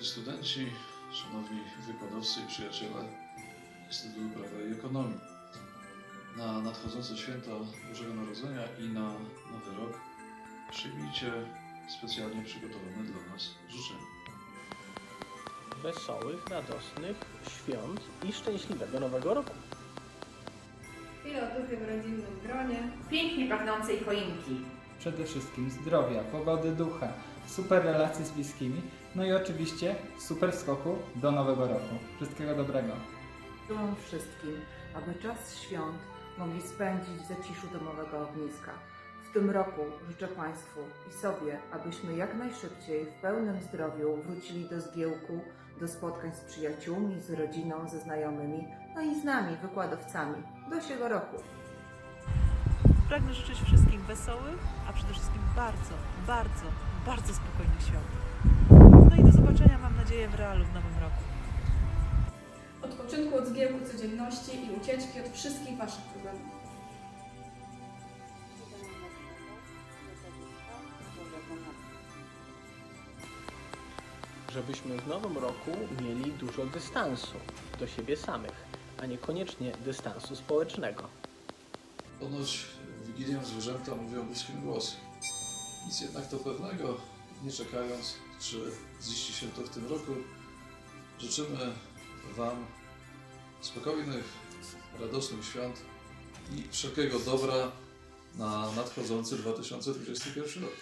Studenci, szanowni wykładowcy i przyjaciele Instytutu Prawa i Ekonomii. Na nadchodzące święta Bożego Narodzenia i na Nowy Rok przyjmijcie specjalnie przygotowane dla nas życzenia. Wesołych, radosnych świąt i szczęśliwego Nowego Roku. Otuchy w rodzinnym gronie. pięknie pachnącej choinki. Przede wszystkim zdrowia, pogody ducha, super relacji z bliskimi, no i oczywiście super skoku do nowego roku. Wszystkiego dobrego. Życzę wszystkim, aby czas świąt mogli spędzić w zaciszu domowego ogniska. W tym roku życzę Państwu i sobie, abyśmy jak najszybciej w pełnym zdrowiu wrócili do zgiełku, do spotkań z przyjaciółmi, z rodziną, ze znajomymi, no i z nami, wykładowcami, do siego roku. Pragnę życzyć wszystkim wesołych, a przede wszystkim bardzo, bardzo, bardzo spokojnych świąt. No i do zobaczenia, mam nadzieję, w realu w nowym roku. Odpoczynku od zgiełku codzienności i ucieczki od wszystkich Waszych problemów. Żebyśmy w nowym roku mieli dużo dystansu do siebie samych, a niekoniecznie dystansu społecznego. Ponoć w Wigilię zwierzęta mówią ludzkim głosem. Nic jednak to pewnego, nie czekając, czy ziści się to w tym roku, życzymy Wam spokojnych, radosnych świąt i wszelkiego dobra na nadchodzący 2021 rok.